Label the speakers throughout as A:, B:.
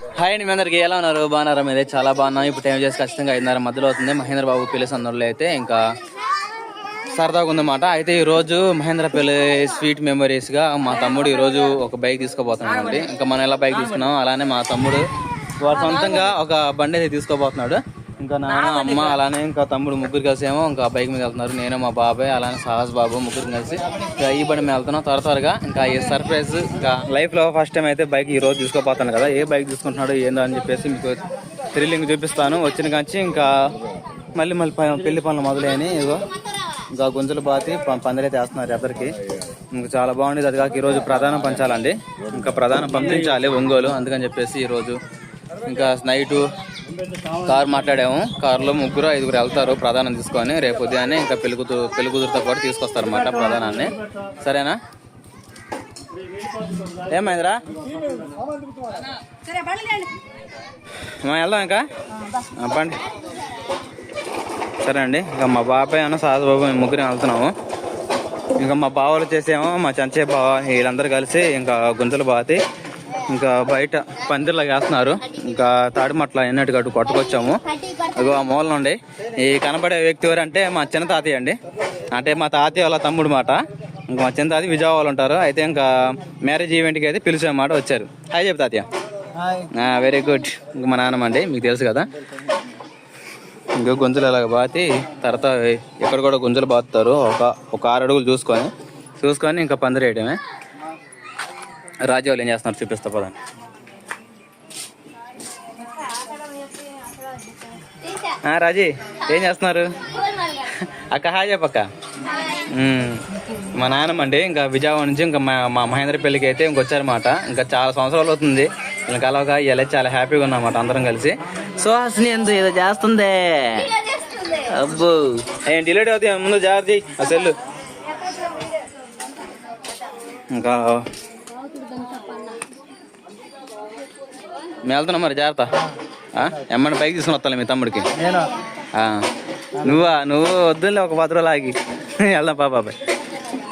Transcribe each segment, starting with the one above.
A: Hi అండి మీ అందరికి ఎలా ఉన్నారు? బాగున్నారా? మీదే చాలా బాగున్నాం. ఇప్పుడు టైం చేసి ఖచ్చితంగా ఐదున్నర మధ్యలో అవుతుంది. మహేంద్ర బాబు పెళ్ళి అందరిలో అయితే ఇంకా సరదాగా ఉందన్నమాట. అయితే ఈ రోజు మహేంద్ర పెళ్ళి స్వీట్ మెమరీస్గా మా తమ్ముడు ఈ రోజు ఒక బైక్ తీసుకోబోతున్నాడు అండి ఇంకా మనం ఎలా బైక్ తీసుకున్నాం అలానే మా తమ్ముడు వాడు సొంతంగా ఒక బండి అయితే తీసుకోబోతున్నాడు ఇంకా నాన్న అమ్మ అలానే ఇంకా తమ్ముడు ముగ్గురు కలిసి ఏమో ఇంకా బైక్ మీద వెళ్తున్నారు. నేను మా బాబాయ్ అలానే సాహస్ బాబు ముగ్గురు కలిసి ఇంకా ఈ బండి మీద వెళ్తున్నాం. త్వర త్వరగా ఇంకా ఈ సర్ప్రైజ్ ఇంకా లైఫ్లో ఫస్ట్ టైం అయితే బైక్ ఈ రోజు తీసుకోబోతాను కదా. ఏ బైక్ తీసుకుంటున్నాడు ఏందో అని చెప్పేసి మీకు థ్రిల్లింగ్ చూపిస్తాను. వచ్చిన కాంచి ఇంకా మళ్ళీ మళ్ళీ పెళ్ళి పనులు మొదలైనవి. ఇగో ఇంకా గుంజలు బాతి పందిరైతే వేస్తున్నారు ఎదరికి ఇంకా చాలా బాగుండేది అది కాక ఈరోజు ప్రధానం పంచాలండి. ఇంకా ప్రధానం పంపించాలి ఒంగోలు. అందుకని చెప్పేసి ఈరోజు ఇంకా నైటు కార్ మాట్లాడాము. కారులో ముగ్గురు ఐదుగురు వెళ్తారు ప్రధానం తీసుకొని. రేపు ఉదయాన్నే ఇంకా పెళ్ళి కూతురు పెళ్ళి కూతురుతో కూడా తీసుకొస్తారు అన్నమాట ప్రధానాన్ని. సరేనా? ఏమైందిరా
B: బండి
A: వెళ్దాం ఇంకా? పండి సరే అండి. ఇంకా మా బాబాయ్ అన్న సాధు బాబు మేము ముగ్గురు వెళ్తున్నాము. ఇంకా మా బావలు వచ్చేసేమో మా చంచే బావ వీళ్ళందరూ కలిసి ఇంకా గుంతలు బాతి. ఇంకా బయట పందిర్లా వేస్తున్నారు. ఇంకా తాడిమట్ల ఎన్నటి గట్టు కొట్టుకొచ్చాము. ఇగో ఆ మూల నుండి ఈ కనబడే వ్యక్తి ఎవరంటే మా చిన్న తాతయ్య అండి. అంటే మా తాతయ్య వాళ్ళ తమ్ముడు మాట. ఇంకా మా చిన్న తాతయ్య విజయవాడ ఉంటారు. అయితే ఇంకా మ్యారేజ్ ఈవెంట్కి అయితే పిలిచామాట వచ్చారు. హాయ్ చెప్పు తాతయ్య. వెరీ గుడ్ ఇంకా మా నాన్నమ్మ అండి మీకు తెలుసు కదా. ఇంకా గుంజలు అలాగ బాతి తర్వాత ఎక్కడ కూడా గుంజలు బాతుతారు. ఒక ఒక ఆరు అడుగులు చూసుకొని చూసుకొని ఇంకా పందిరేయడమే. రాజు వాళ్ళు ఏం చేస్తున్నారు? చూపిస్తా పదండి. రాజీ ఏం చేస్తున్నారు? అక్క హాయ్ చెప్పక్క. మా నాన్నమ్మ అండి ఇంకా విజయవాడ నుంచి ఇంకా మా మా మహేంద్ర పెళ్ళికి అయితే ఇంకొచ్చారన్నమాట ఇంకా చాలా సంవత్సరాలు అవుతుంది. ఇంకా కలవక ఇలా చాలా హ్యాపీగా ఉన్నామాట అందరం కలిసి. సుహాసిని ఎందు ఏదో చేస్తుందే? అబ్బో. ఏం డిలేట్ అవుతాయి? ముందు జాగ్రత్త ఆ సెల్లు. ఇంకా మేము వెళ్తున్నాం మరి జాగ్రత్త? ఎమ్మని పైకి తీసుకుని వస్తాను మీ తమ్ముడికి. నువ్వా? నువ్వు వద్దులే ఒక పది రోజులు ఆగి. వెళ్దాం పా బాబాయ్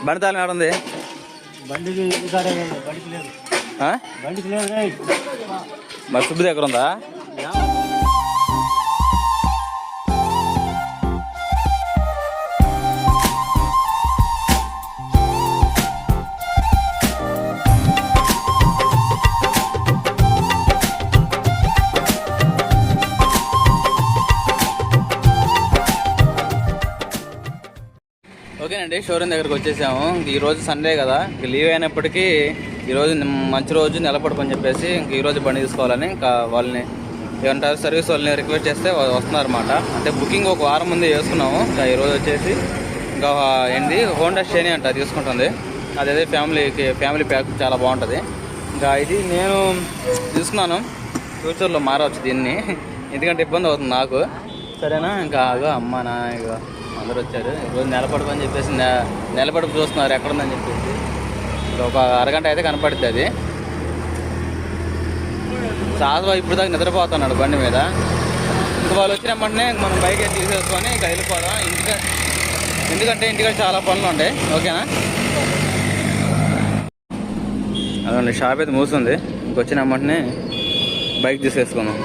A: బండి తాళం ఏడుంది. మరి సుబ్బు దగ్గర ఉందా? అయితే షోరూమ్ దగ్గరకు వచ్చేసాము. ఇంక ఈ రోజు సండే కదా. ఇంక లీవ్ అయినప్పటికీ ఈరోజు మంచి రోజు నిలబడుకొని చెప్పేసి ఇంక ఈరోజు బండి తీసుకోవాలని ఇంకా వాళ్ళని ఏమంటారు సర్వీస్ వాళ్ళని రిక్వెస్ట్ చేస్తే వాళ్ళు వస్తున్నారన్నమాట. అంటే బుకింగ్ ఒక వారం ముందే చేసుకున్నాము. ఇంకా ఈరోజు వచ్చేసి ఇంకా ఏంటి హోండా షేని అంట తీసుకుంటుంది. అదే ఫ్యామిలీకి ఫ్యామిలీ ప్యాక్ చాలా బాగుంటుంది. ఇంకా ఇది నేను తీసుకున్నాను. ఫ్యూచర్లో మారవచ్చు దీన్ని. ఎందుకంటే ఇబ్బంది అవుతుంది నాకు. సరేనా? ఇంకా ఆగో అమ్మ నా ఇక అందరూ వచ్చారు. ఈరోజు నిలబడమని చెప్పేసి నిలబడి చూస్తున్నారు ఎక్కడుందని చెప్పేసి. ఒక అరగంట అయితే కనపడుద్ది అది సాధువా ఇప్పుడు దాకా నిద్రపోతున్నాడు బండి మీద. ఇంక వాళ్ళు వచ్చిన వెంటనే మనం బైక్ తీసేసుకొని ఇంకా వెళ్ళిపోదాం. ఇంటికి ఎందుకంటే ఇంటికాడ చాలా పనులు ఉంటాయి. ఓకేనా? అదండి షాప్ అయితే మూస్తుంది ఇంకొచ్చిన వెంటనే బైక్ తీసేసుకున్నాం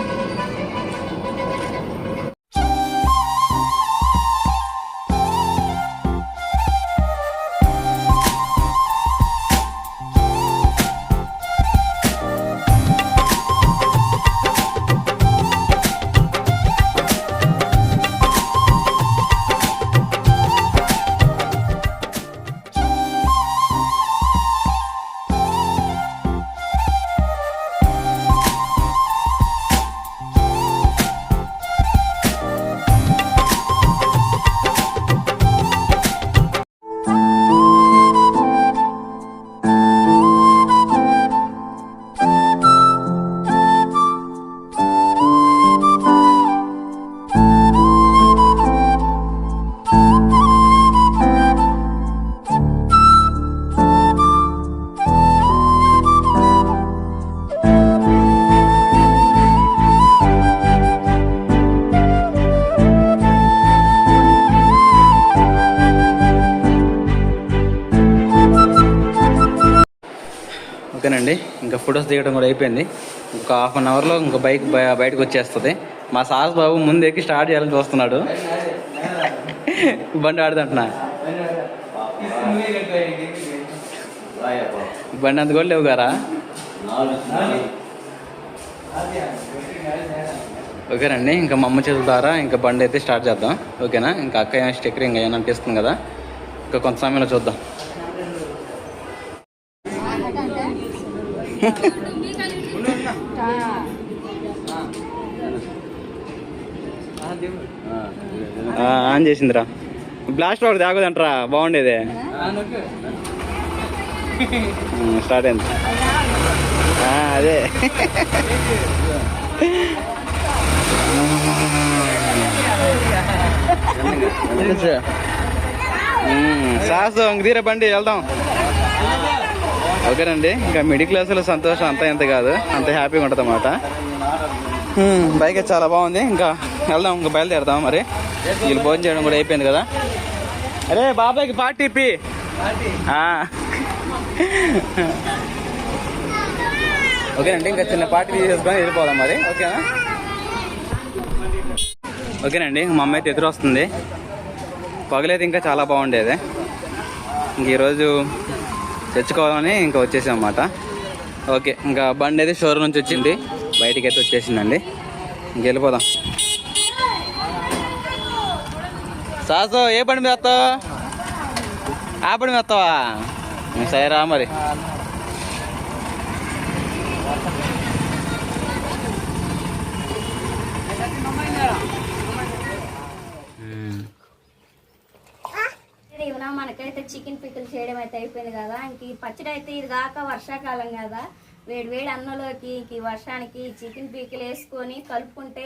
A: ఇంకా ఫొటోస్ దిగడం కూడా అయిపోయింది. ఒక హాఫ్ అన్ అవర్లో ఇంకా బైక్ బయటకు వచ్చేస్తుంది. మా సాస్ బాబు ముందు ఎక్కి స్టార్ట్ చేయాలని చూస్తున్నాడు. బండి ఆడుతుంటున్నా బండి అంత కూడా లేవు గారా? ఓకేనండి ఇంకా మా అమ్మ చేతుల ద్వారా ఇంకా బండి అయితే స్టార్ట్ చేద్దాం. ఓకేనా? ఇంకా అక్క ఏమైనా స్టిక్కరింగ్ ఏమైనా అనిపిస్తుంది కదా. ఇంకా కొంత సమయంలో చూద్దాం. ఆన్ చేసిందిరా. బ్లాస్ట్ ఒకటి తాగదంటరా బాగుండేది. స్టార్ట్ అయింది. అదే. సాహసం ఇంక తీరే బండి వెళ్దాం. ఓకేనండి. ఇంకా మిడిల్ క్లాసులో సంతోషం అంత ఎంత కాదు. అంత హ్యాపీగా ఉంటుంది అన్నమాట బైక్ అయితే చాలా బాగుంది. ఇంకా వెళ్దాం ఇంకా బయలుదేరుదాం మరి. వీళ్ళు భోజనం చేయడం కూడా అయిపోయింది కదా. అరే బాబాయ్కి పార్టీ ఇప్పి. ఓకేనండి ఇంకా చిన్న పార్టీ తీసేసుకొని వెళ్ళిపోదాం మరి. ఓకేనా? ఓకేనండి మా అమ్మ అయితే ఎదురు వస్తుంది పగలైతే ఇంకా చాలా బాగుండేది. ఇంక ఈరోజు తెచ్చుకోవాలని ఇంకా వచ్చేసాం అన్నమాట ఓకే ఇంకా బండి అయితే షోరూమ్ నుంచి వచ్చింది. బయటికి అయితే వచ్చేసిందండి. ఇంక వెళ్ళిపోదాం. సాసు ఏ బండి మీద వస్తావు? ఆ బండి మీద వస్తావా? సరేరా మరి.
B: చికెన్ పిక్కలు చేయడం అయితే అయిపోయింది కదా. ఇంక ఈ పచ్చడి అయితే ఇది కాక వర్షాకాలం కదా. వేడి వేడి అన్నంలోకి ఇంక వర్షానికి చికెన్ పీకలు వేసుకొని కలుపుకుంటే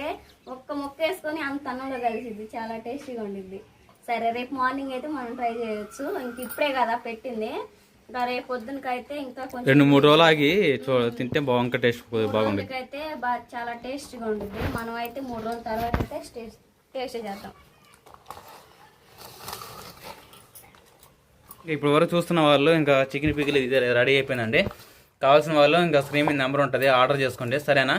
B: ఒక్క ముక్క వేసుకొని అంత అన్నంలో కలిసిద్ది. చాలా టేస్టీగా ఉండిద్ది. సరే రేపు మార్నింగ్ అయితే మనం ట్రై చేయొచ్చు. ఇంక ఇప్పుడే కదా పెట్టింది. ఇంకా రేపు పొద్దునకైతే ఇంకా కొంచెం
A: రెండు మూడు రోజులు ఆగి తింటే బాగా టేస్ట్ బాగుండేది.
B: అయితే చాలా టేస్టీగా ఉంటుంది మనం అయితే మూడు రోజుల తర్వాత అయితే టేస్ట్ టేస్ట్ చేద్దాం.
A: ఇప్పుడు వరకు చూస్తున్న వాళ్ళు ఇంకా చికెన్ పికిల్ ఇది రెడీ అయిపోయిందండి. కావాల్సిన వాళ్ళు ఇంకా స్క్రీన్ మీద నెంబర్ ఉంటుంది ఆర్డర్ చేసుకోండి. సరేనా?